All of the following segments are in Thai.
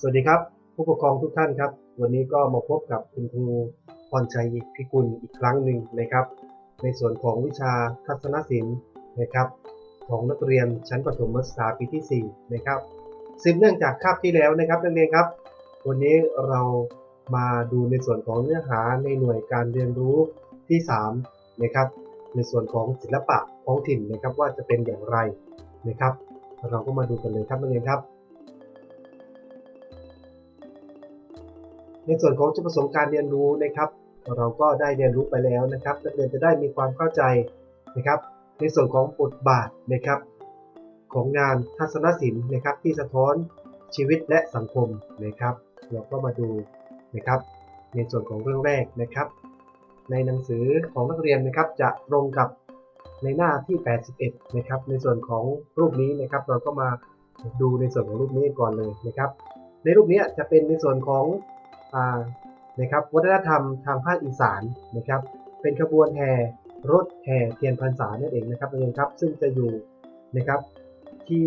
สวัสดีครับ ผู้ปกครองทุกท่านครับ วันนี้ก็มาพบกับคุณครูพรชัยพิกุลอีกครั้งหนึ่งนะครับ ในส่วนของวิชาทัศนศิลป์นะครับ ของนักเรียนชั้นประถมศึกษาปีที่ 4 นะครับสืบเนื่องจากคาบที่แล้วนะครับนักเรียนครับ วันนี้เรามาดูในส่วนของเนื้อหาในหน่วยการเรียนรู้ที่ 3 นะครับ ในส่วนของศิลปะท้องถิ่นนะครับว่าจะเป็นอย่างไรนะครับ เราก็มาดูกันเลยครับนักเรียนครับ ในส่วนของจุดประสงค์การเรียนรู้นะครับ เราก็ได้เรียนรู้ไปแล้วนะครับนักเรียนจะได้มีความเข้าใจนะครับ ในส่วนของบทบาทนะครับ ของงานทัศนศิลป์นะครับ ที่สะท้อนชีวิตและสังคมนะครับ เราก็มาดูนะครับ ในส่วนของเรื่องแรกนะครับ ในหนังสือของนักเรียนนะครับจะตรงกับในหน้าที่ 81 นะครับ ในส่วนของรูปนี้นะครับ เราก็มาดูในส่วนของรูปนี้ก่อนเลยนะครับ ในรูปนี้จะเป็นในส่วนของ นะครับวัฒนธรรมทางภาคอีสานนะครับเป็นขบวนแห่รถแห่เทียนพรรษานั่นเองนะครับนักเรียครับซึ่งจะอยู่นะครับที่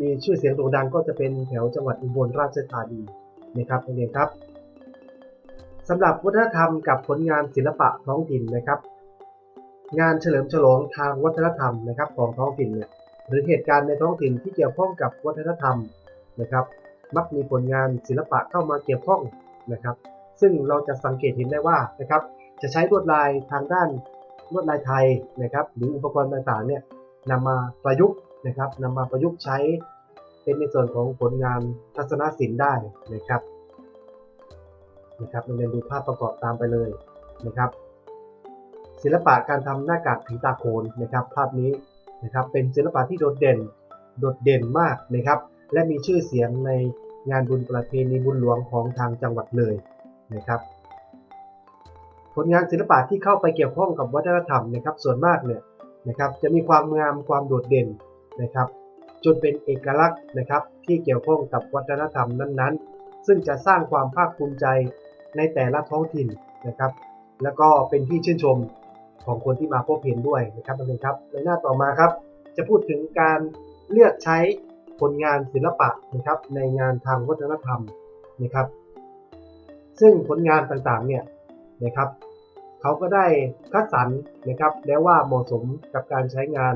มีชื่อเสียงโด่งดังก็จะเป็นแถวจังหวัดอุบลราชธานีนะครับนักเรียครับสำหรับวัฒนธรรมกับผลงานศิลปะท้องถิ่นนะครับ งานเฉลิมฉลองทางวัฒนธรรมนะครับของท้องถิ่นเนี่ยหรือเหตุการณ์ในท้องถิ่นที่เกี่ยวข้องกับวัฒนธรรมนะครับ มักมีผลงานศิลปะเข้ามาเกี่ยวข้อง นะครับ ซึ่งเราจะสังเกตเห็นได้ว่านะครับ จะใช้ลวดลายทางด้านลวดลายไทยนะครับ หรืออุปกรณ์ต่างๆเนี่ยนำมาประยุกต์นะครับนำมาประยุกต์ใช้เป็นในส่วนของผลงานทัศนศิลป์ได้นะครับนะครับเราเรียนดูภาพประกอบตามไปเลยนะครับ ศิลปะการทำหน้ากากผีตาโขนนะครับ ภาพนี้นะครับเป็นศิลปะที่โดดเด่นโดดเด่นมากนะครับ และมีชื่อเสียงใน งานบุญประเพณีบุญหลวงของทางจังหวัดเลยนะครับ ผลงานศิลปะที่เข้าไปเกี่ยวข้องกับวัฒนธรรมนะครับ ส่วนมากเนี่ยนะครับจะมีความงามความโดดเด่นนะครับ จนเป็นเอกลักษณ์นะครับที่เกี่ยวข้องกับวัฒนธรรมนั้นๆ ซึ่งจะสร้างความภาคภูมิใจในแต่ละท้องถิ่นนะครับ แล้วก็เป็นที่ชื่นชมของคนที่มาพบเห็นด้วยนะครับนักเรียนครับในหน้าต่อมาครับ จะพูดถึงการเลือกใช้ ผลงานศิลปะนะครับในงานทางวัฒนธรรมนะครับ ซึ่งผลงานต่างๆเนี่ยนะครับเขาก็ได้คัดสรรนะครับแล้วว่าเหมาะสมกับการใช้งาน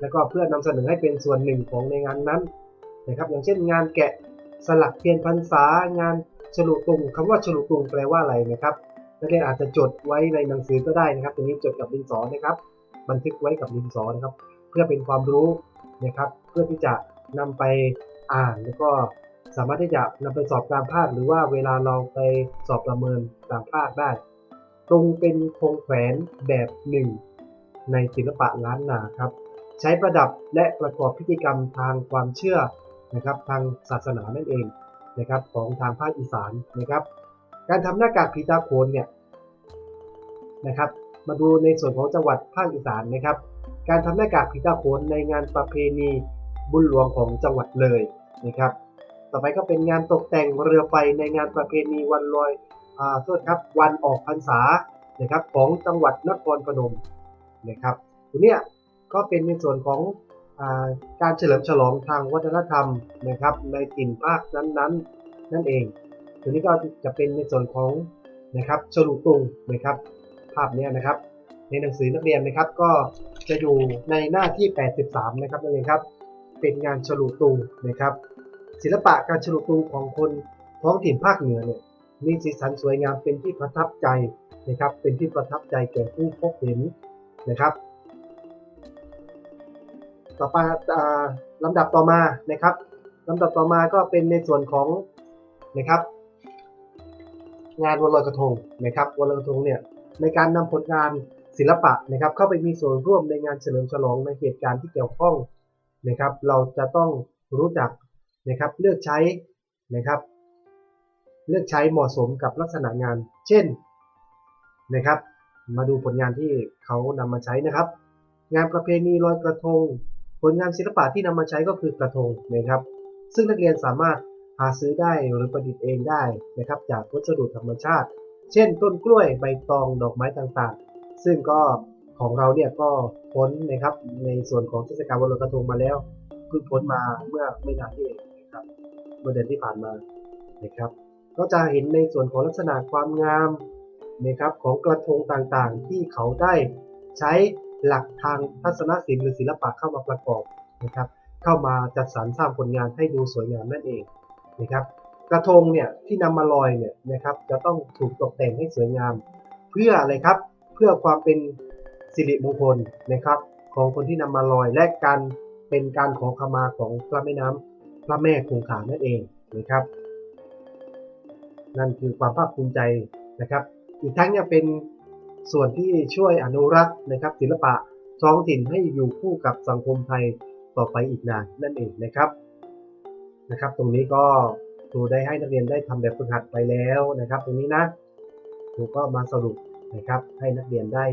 แล้วก็เพื่อนำเสนอให้เป็นส่วนหนึ่งของในงานนั้นนะครับ อย่างเช่น งานแกะสลักเทียนพรรษางานฉลุตุงคำว่าฉลุตุงแปลว่าอะไรนะครับนักเรียนอาจจะจดไว้ในหนังสือก็ได้นะครับตรงนี้จดกับดินสอนะครับ บันทึกไว้กับดินสอนะครับ เพื่อเป็นความรู้นะครับ เพื่อที่จะ นำไปอ่านแล้วก็สามารถที่จะนำไปสอบตามภาคหรือว่าเวลาเราไปสอบประเมินตามภาคได้ตรงเป็นธงแขวนแบบหนึ่งในศิลปะล้านนาครับ ใช้ประดับและประกอบพิธีกรรมทางความเชื่อนะครับ ทางศาสนานั่นเองนะครับของทางภาคอีสานนะครับ การทำหน้ากากผีตาโขนเนี่ยนะครับ มาดูในส่วนของจังหวัดภาคอีสานนะครับ การทำหน้ากากผีตาโขนในงานประเพณี บุญหลวงของจังหวัดเลยนะครับต่อไปก็เป็นงานตกแต่งเรือไฟในงานประเพณีวันลอยอ่าโทษครับวันออกพรรษานะครับของจังหวัดนครพนมนะครับตัวเนี้ยก็เป็นในส่วนของอาการเฉลิมฉลองทางวัฒนธรรมนะครับในถิ่นภาคนั้นๆ นั่นเองตัวนี้ก็จะเป็นในส่วนของนะครับฉลุตุงนะครับ ภาพเนี้ยนะครับ ในหนังสือนักเรียนนะครับก็จะอยู่ในหน้าที่ 83 นะครับนักเรียนครับ เป็นงานฉลุตุงนะครับ ศิลปะการฉลุตุงของคนท้องถิ่นภาคเหนือเนี่ยมีสีสันสวยงามเป็นที่ประทับใจนะครับ เป็นที่ประทับใจแก่ผู้พบเห็นนะครับ ต่อไปอ่าลำดับต่อมานะครับลำดับต่อมาก็เป็นในส่วนของนะครับงานวันลอยกระทงนะครับวันลอยกระทงเนี่ยในการนำผลงานศิลปะนะครับเข้าไปมีส่วนร่วมในงานเฉลิมฉลองในเหตุการณ์ที่เกี่ยวข้อง นะครับ เราจะต้องรู้จักนะครับเลือกใช้นะครับ เลือกใช้เหมาะสมกับลักษณะงาน เช่นนะครับ มาดูผลงานที่เขานำมาใช้นะครับ งานประเพณีลอยกระทง ผลงานศิลปะที่นำมาใช้ก็คือกระทงนะครับ ซึ่งนักเรียนสามารถหาซื้อได้หรือประดิษฐ์เองได้นะครับ จากวัสดุธรรมชาติ เช่น ต้นกล้วยใบตองดอกไม้ต่างๆ ซึ่งก็ ของเราเนี่ยก็พ้นนะครับในส่วนของเทศกาลวันลอยกระทงมาแล้วเพิ่งพ้นมาเมื่อไม่นานนี้เองนะครับเมื่อเดือนที่ผ่านมานะครับก็จะเห็นในส่วนของลักษณะความงามนะครับของกระทงต่างๆ ที่เขาได้ใช้หลักทางทัศนศิลป์หรือศิลปะเข้ามาประกอบนะครับ เข้ามาจัดสรรสร้างผลงานให้ดูสวยงามนั่นเองนะครับ กระทงเนี่ยที่นำมาลอยเนี่ยนะครับจะต้องถูกตกแต่งให้สวยงาม เพื่ออะไรครับเพื่อความเป็น สิริมงคลนะครับ ของคนที่นำมาลอยและการเป็นการขอขมาของพระแม่น้ำพระแม่คงคานั่นเองนะครับ นั่นคือความภาคภูมิใจนะครับ อีกทั้งยังเป็นส่วนที่ช่วยอนุรักษ์นะครับศิลปะท้องถิ่นให้อยู่คู่กับสังคมไทยต่อไปอีกนานนั่นเองนะครับนะครับ ตรงนี้ก็ครูได้ให้นักเรียนได้ทำแบบฝึกหัดไปแล้วนะครับ ตรงนี้นะครูก็มาสรุปนะครับให้นักเรียนได้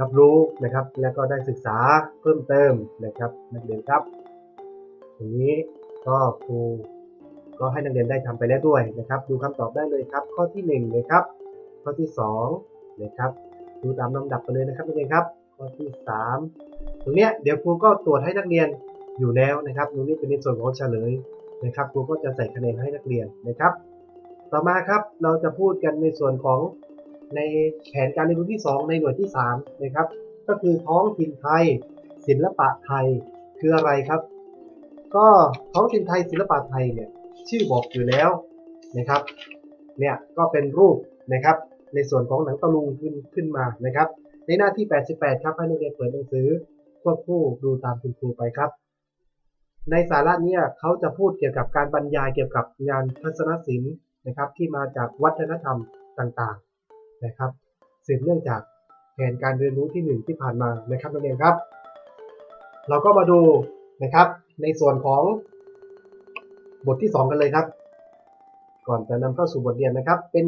รับรู้นะครับ แล้วก็ได้ศึกษาเพิ่มเติมนะครับ นักเรียนครับตรงนี้ก็ครูก็ให้นักเรียนได้ทำไปแล้วด้วยนะครับ ดูคำตอบได้เลยครับ ข้อที่1เลยครับ ข้อที่2นะครับดูตามลำดับไปเลยนะครับนักเรียนครับ ข้อที่ 3 ตรงเนี้ยเดี๋ยวครูก็ตรวจให้นักเรียนอยู่แล้วนะครับตรงนี้เป็นในส่วนของเฉลยนะครับครูก็จะใส่คะแนนให้นักเรียนนะครับ ต่อมาครับเราจะพูดกันในส่วนของ ในแผนการเรียนรู้ที่ 2 ในหน่วยที่3นะครับ ก็คือท้องถิ่นไทย ศิลปะไทยคืออะไรครับ ก็ท้องถิ่นไทยศิลปะไทยเนี่ยชื่อบอกอยู่แล้วนะครับเนี่ยก็เป็นรูปนะครับ ในส่วนของหนังตะลุงขึ้นขึ้นมานะครับ ในหน้าที่ 88 ครับให้นักเรียนเปิดหนังสือควบคู่ดูตามคุณครูไปครับ ในสาระเนี้เขาจะพูดเกี่ยวกับการบรรยายเกี่ยวกับงานทัศนศิลป์นะครับ ที่มาจากวัฒนธรรมต่างๆ นะครับสืบเนื่องจากแผนการเรียนรู้ที่ 1 ที่ผ่านมานะครับนักเรียนครับ เราก็มาดูนะครับในส่วนของบทที่ 2 กันเลยครับ ก่อนจะนำเข้าสู่บทเรียนนะครับ เป็น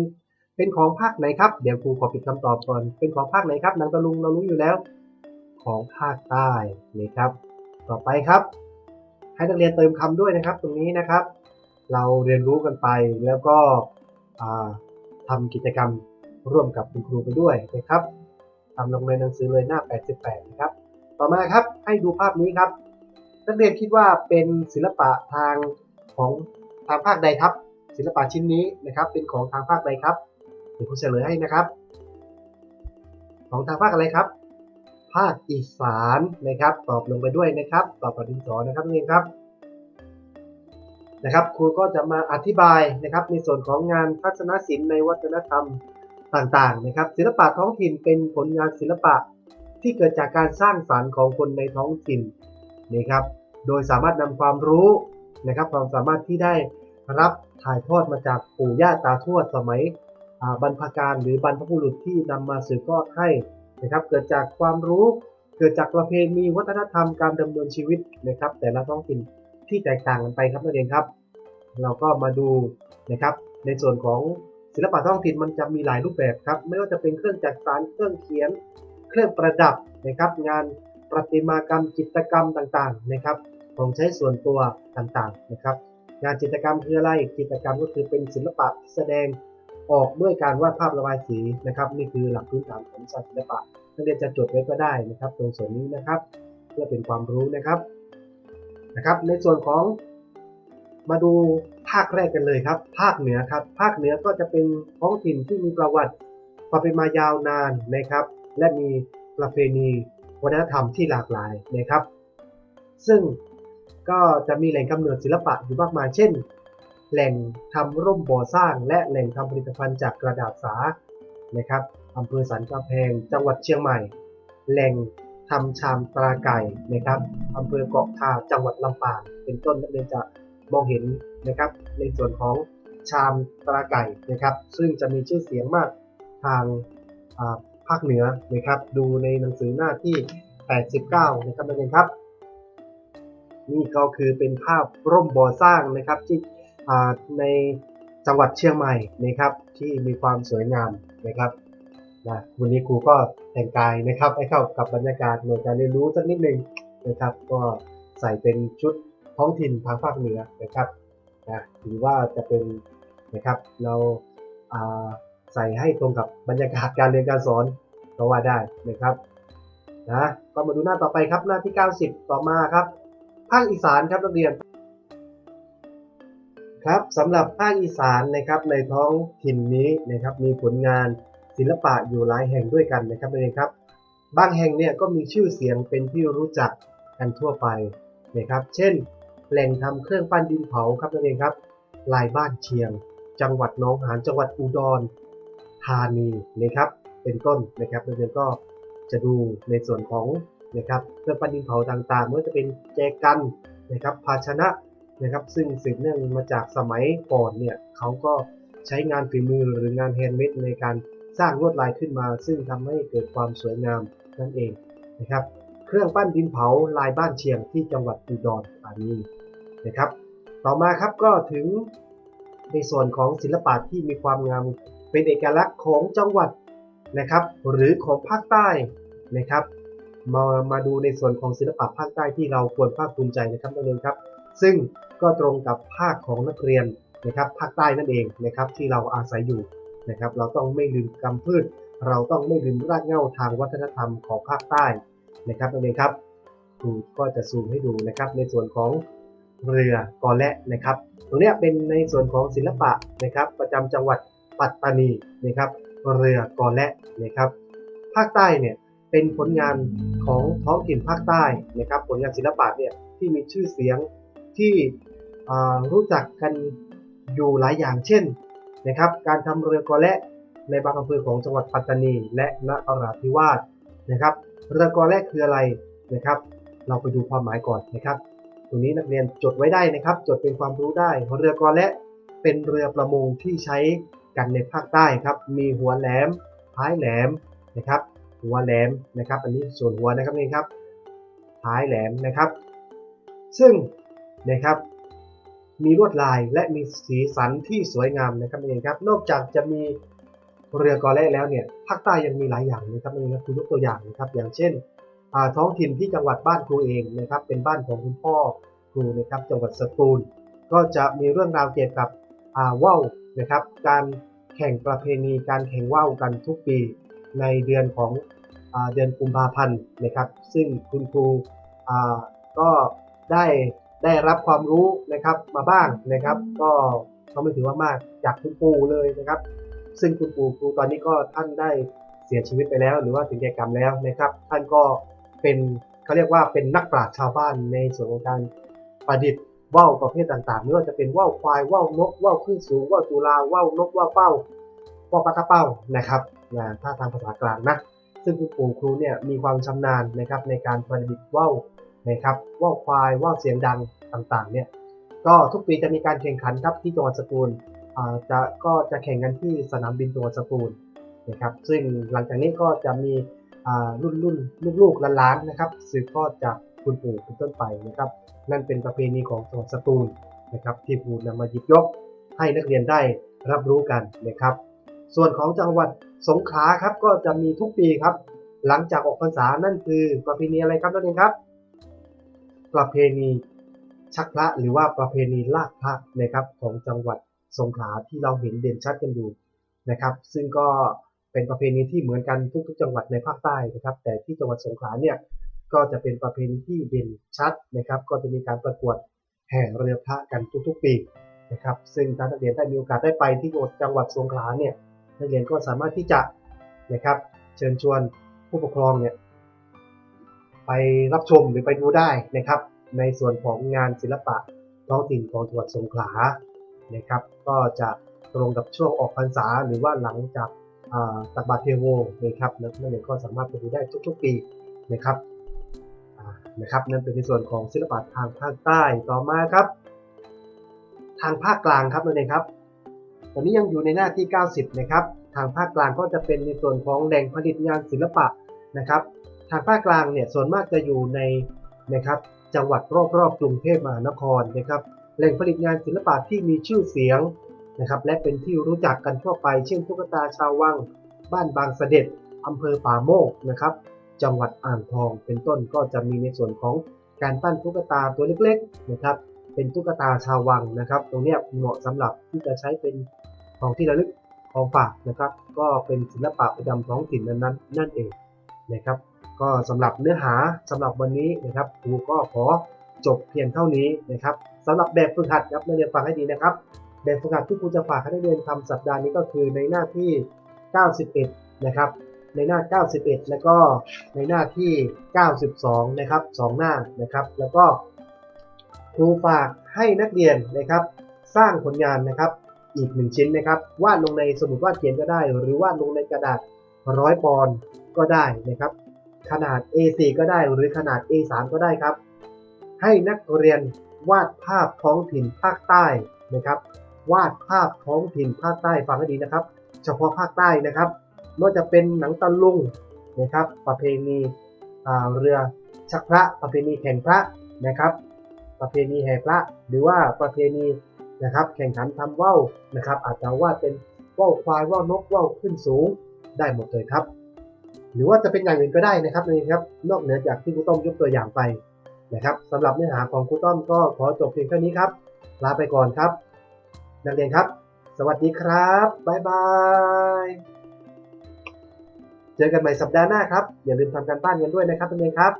เป็นของภาคไหนครับ เดี๋ยวครูขอปิดคำตอบก่อน เป็นของภาคไหนครับนังตะลุงเรารู้อยู่แล้ว ของภาคใต้นะครับ ต่อไปครับ ให้นักเรียนเติมคำด้วยนะครับ ตรงนี้นะครับ เราเรียนรู้กันไปแล้วก็ทำกิจกรรม ร่วมกับคุณครูไปด้วยนะครับทำลงในหนังสือเลยหน้า 88 นะครับ ต่อมาครับให้ดูภาพนี้ครับ นักเรียนคิดว่าเป็นศิลปะทางของทางภาคใดครับ ศิลปะชิ้นนี้นะครับ เป็นของทางภาคใดครับเดี๋ยวผมเฉลยให้นะครับ ของทางภาคอะไรครับ ภาคอีสานนะครับ ตอบลงไปด้วยนะครับ ตอบกับดินสอนะครับนี่ครับนะครับครูก็จะมาอธิบายนะครับในส่วนของงานทัศนศิลป์ในวัฒนธรรม ต่างๆนะครับ ศิลปะท้องถิ่นเป็นผลงานศิลปะที่เกิดจากการสร้างสรรค์ของคนในท้องถิ่นนะครับ โดยสามารถนำความรู้นะครับ ความสามารถที่ได้รับถ่ายทอดมาจากปู่ย่าตาทวดสมัยบรรพการหรือบรรพบุรุษที่นำมาสืบทอดให้นะครับ เกิดจากความรู้เกิดจากประเพณีวัฒนธรรมการดำเนินชีวิตนะครับ แต่ละท้องถิ่นที่แตกต่างกันไปครับนักเรียนครับ เราก็มาดูนะครับในส่วนของ ศิลปะท้องถิ่นมันจะมีหลายรูปแบบครับ ไม่ว่าจะเป็นเครื่องจักสานเครื่องเขียน เครื่องประดับนะครับ งานประติมากรรมจิตรกรรมต่างๆนะครับ ของใช้ส่วนตัวต่างๆนะครับ งานจิตรกรรมคืออะไรจิตรกรรมก็คือเป็นศิลปะที่แสดงออกด้วยการวาดภาพระบายสีนะครับ นี่คือหลักพื้นฐานของศาสตร์ศิลปะนักเรียนจะจดไว้ก็ได้นะครับ ตรงส่วนนี้นะครับ เพื่อเป็นความรู้นะครับนะครับ ในส่วนของ มาดูภาคแรกกันเลยครับ ภาคเหนือครับ ภาคเหนือก็จะเป็นท้องถิ่นที่มีประวัติความเป็นมายาวนานนะครับ และมีประเพณีวัฒนธรรมที่หลากหลายนะครับ ซึ่งก็จะมีแหล่งกำเนิดศิลปะอยู่มากมาย เช่น แหล่งทำร่มบ่อสร้าง และแหล่งทำผลิตภัณฑ์จากกระดาษสานะครับอำเภอสันกำแพง จังหวัดเชียงใหม่ แหล่งทำชามปลาไก่นะครับอำเภอเกาะคาจังหวัดลำปาง เป็นต้นนักเรียจะ มองเห็นนะครับ ในส่วนของชามปลาไก่นะครับ ซึ่งจะมีชื่อเสียงมากทางภาคเหนือนะครับ ดูในหนังสือหน้าที่ 89 นะครับนักเรียนครับ นี่ก็คือเป็นภาพร่มบ่อสร้างนะครับที่ในจังหวัดเชียงใหม่นะครับ ที่มีความสวยงามนะครับนะวันนี้ครูก็แต่งกายนะครับให้เข้ากับบรรยากาศในการเรียนรู้สักนิดหนึ่งนะครับ ก็ใส่เป็นชุด ท้องถิ่นทางภาคเหนือนะครับนะถือว่าจะเป็นนะครับเราใส่ให้ตรงกับบรรยากาศการเรียนการสอนก็ว่าได้นะครับนะก็มาดูหน้าต่อไปครับหน้าที่ 90 ต่อมาครับภาคอีสานครับนักเรียนครับสำหรับภาคอีสานนะครับในท้องถิ่นนี้นะครับมีผลงานศิลปะอยู่หลายแห่งด้วยกันนะครับนั่นเองครับ บางแห่งเนี่ยก็มีชื่อเสียงเป็นที่รู้จักกันทั่วไปนะครับ เช่น แหล่งทำเครื่องปั้นดินเผาครับนั่นเองครับ ลายบ้านเชียง จังหวัดหนองหานจังหวัดอุดรธานีนะครับ เป็นต้นนะครับนักเรียนก็จะดูในส่วนของนะครับเครื่องปั้นดินเผาต่างๆไม่ว่าจะเป็นแจกันนะครับภาชนะนะครับซึ่งสืบเนื่องมาจากสมัยก่อนเนี่ยเขาก็ใช้งานฝีมือหรืองานแฮนด์เมดในการสร้างลวดลายขึ้นมา ซึ่งทำให้เกิดความสวยงามนั่นเองนะครับ เครื่องปั้นดินเผาลายบ้านเชียงที่จังหวัดอุดรธานี นะครับ ต่อมาครับก็ถึงในส่วนของศิลปะที่มีความงามเป็นเอกลักษณ์ของจังหวัดนะครับ หรือของภาคใต้นะครับ มามาดูในส่วนของศิลปะภาคใต้ที่เราควรภาคภูมิใจนะครับนักเรียนครับ ซึ่งก็ตรงกับภาคของนักเรียนนะครับ ภาคใต้นั่นเองนะครับที่เราอาศัยอยู่นะครับ เราต้องไม่ลืมกำพืช เราต้องไม่ลืมรากเหง้าทางวัฒนธรรมของภาคใต้นะครับนักเรียนครับครูก็จะซูมให้ดูนะครับในส่วนของ เรือกอและนะครับ ตรงนี้เป็นในส่วนของศิลปะนะครับ ประจำจังหวัดปัตตานีนะครับ เรือกอและนะครับ ภาคใต้เนี่ยเป็นผลงานของท้องถิ่นภาคใต้นะครับ ผลงานศิลปะเนี่ยที่มีชื่อเสียงที่รู้จักกันอยู่หลายอย่างเช่นนะครับ การทำเรือกอและในบางอำเภอของจังหวัดปัตตานี และนราธิวาสนะครับ เรือกอและคืออะไรนะครับ เราไปดูความหมายก่อนนะครับ ตรงนี้นักเรียนจดไว้ได้นะครับ จดเป็นความรู้ได้ เรือกอและเป็นเรือประมงที่ใช้กันในภาคใต้ครับ มีหัวแหลมท้ายแหลมนะครับ หัวแหลมนะครับ อันนี้ส่วนหัวนะครับนี่ครับ ท้ายแหลมนะครับ ซึ่งนะครับ มีลวดลายและมีสีสันที่สวยงามนะครับนี่ครับ นอกจากจะมีเรือกอและแล้วเนี่ยภาคใต้ยังมีหลายอย่างนะครับนี่ครับคุณยกตัวอย่างนะครับ อย่างเช่น ท้องถิ่นที่จังหวัดบ้านครูเองนะครับ เป็นบ้านของคุณพ่อครูนะครับจังหวัดสตูล ก็จะมีเรื่องราวเกี่ยวกับว่าวนะครับ การแข่งประเพณีการแข่งว่าวกันทุกปีในเดือนของอเดือนกุมภาพันธ์นะครับ ซึ่งคุณครูก็ได้ได้รับความรู้นะครับมาบ้างนะครับ ก็ก็ไม่ถือว่ามากจากคุณปู่เลยนะครับ ซึ่งคุณปู่ครูตอนนี้ก็ท่านได้เสียชีวิตไปแล้ว หรือว่าถึงแก่กรรมแล้วนะครับ ท่านก็ เป็นเขาเรียกว่าเป็นนักปราชญ์ชาวบ้านในส่วนของการประดิษฐ์ว่าวประเภทต่างๆ ไม่ว่าจะเป็นว่าวควายว่าวนกว่าวขึ้นสูงว่าวจุฬาว่าวนกว่าวเป้าว่าวปลากระเป้านะครับนะถ้าทางภาษากลางนะซึ่งคุณปู่ครูเนี่ยมีความชำนาญนะครับในการประดิษฐ์ว่าวนะครับว่าวควายว่าวเสียงดังต่างๆเนี่ยก็ทุกปีจะมีการแข่งขันครับที่จังหวัดสตูลอ่าจะก็จะแข่งกันที่สนามบินจังหวัดสตูลนะครับซึ่งหลังจากนี้ก็จะมี รุ่นรุ่นลูกๆหลานๆนะครับสืบทอดจากคุณปู่เป็นต้นไปนะครับ นั่นเป็นประเพณีของจังหวัดสตูลนะครับ ที่ครูนำมาหยิบยกให้นักเรียนได้รับรู้กันนะครับ ส่วนของจังหวัดสงขลาครับก็จะมีทุกปีครับ หลังจากออกพรรษานั่นคือประเพณีอะไรครับนักเรียนครับ ประเพณีชักพระหรือว่าประเพณีลากพระนะครับของจังหวัดสงขลาที่เราเห็นเด่นชัดกันอยู่นะครับ ซึ่งก็ เป็นประเพณีที่เหมือนกันทุก ๆ จังหวัดในภาคใต้นะครับ แต่ที่จังหวัดสงขลาเนี่ยก็จะเป็นประเพณีที่เด่นชัดนะครับ ก็จะมีการประกวดแห่เรือพระกันทุกๆ ปีนะครับ ซึ่งถ้านักเรียนได้มีโอกาสได้ไปที่จังหวัดสงขลาเนี่ยนักเรียนก็สามารถที่จะนะครับ เชิญชวนผู้ปกครองเนี่ยไปรับชมหรือไปดูได้นะครับ ในส่วนของงานศิลปะท้องถิ่นของจังหวัดสงขลานะครับ ก็จะตรงกับช่วงออกพรรษาหรือว่าหลังจาก ตักบาตรเทโวนะครับนักเรียนก็สามารถไปดูได้ทุกๆปีนะครับนะครับนั่นเป็นในส่วนของศิลปะทางภาคใต้ต่อมาครับ ทางภาคกลางครับนั่นเองครับตอนนี้ยังอยู่ในหน้าที่ 90 นะครับ ทางภาคกลางก็จะเป็นในส่วนของแหล่งผลิตงานศิลปะนะครับ ทางภาคกลางเนี่ยส่วนมากจะอยู่ในนะครับจังหวัดรอบๆกรุงเทพมหานครนะครับ แหล่งผลิตงานศิลปะที่มีชื่อเสียง นะครับและเป็นที่รู้จักกันทั่วไป เช่นตุ๊กตาชาววัง บ้านบางเสด็จอำเภอป่าโมกนะครับจังหวัดอ่างทองเป็นต้นก็จะมีในส่วนของการปั้นตุ๊กตาตัวเล็กๆนะครับเป็นตุ๊กตาชาววังนะครับ ตรงนี้เหมาะสำหรับที่จะใช้เป็นของที่ระลึกของฝากนะครับ ก็เป็นศิลปะประจำท้องถิ่นนั้นๆนั่นเองนะครับ ก็สำหรับเนื้อหาสำหรับวันนี้นะครับครูก็ขอจบเพียงเท่านี้นะครับสำหรับแบบฝึกหัดครับนักเรียนฟังให้ดีนะครับ แบบฝึกหัดที่ครูจะฝากให้นักเรียนทำสัปดาห์นี้ก็คือในหน้าที่ 91 นะครับ ในหน้า 91 แล้วก็ในหน้าที่ 92 นะครับสองหน้านะครับ แล้วก็ครูฝากให้นักเรียนนะครับ สร้างผลงานนะครับอีกหนึ่งชิ้นนะครับวาดลงในสมุดวาดเขียนก็ได้ หรือวาดลงในกระดาษร้อยปอนด์ก็ได้นะครับ ขนาด A4 ก็ได้หรือขนาด A3 ก็ได้ครับ ให้นักเรียนวาดภาพท้องถิ่นภาคใต้นะครับ วาดภาพท้องถิ่นภาคใต้ฟังให้ดีนะครับ เฉพาะภาคใต้นะครับไม่ว่าจะเป็นหนังตะลุงนะครับ ประเพณีอ่าเรือชักพระประเพณีแข่งพระนะครับ ประเพณีแห่พระหรือว่าประเพณีนะครับ แข่งขันทำว่าวนะครับ อาจจะวาดเป็นว่าวควายว่าวนกว่าวขึ้นสูงได้หมดเลยครับ หรือว่าจะเป็นอย่างอื่นก็ได้นะครับนี่ครับนอกเหนือจากที่ครูต้อมยกตัวอย่างไปนะครับสำหรับเนื้อหาของครูต้อมก็ขอจบเพียงเท่านี้ครับลาไปก่อนครับ นักเรียนครับ สวัสดีครับบ๊ายบายเจอกันใหม่สัปดาห์หน้าครับ อย่าลืมทำการบ้านกันด้วยนะครับนักเรียนครับ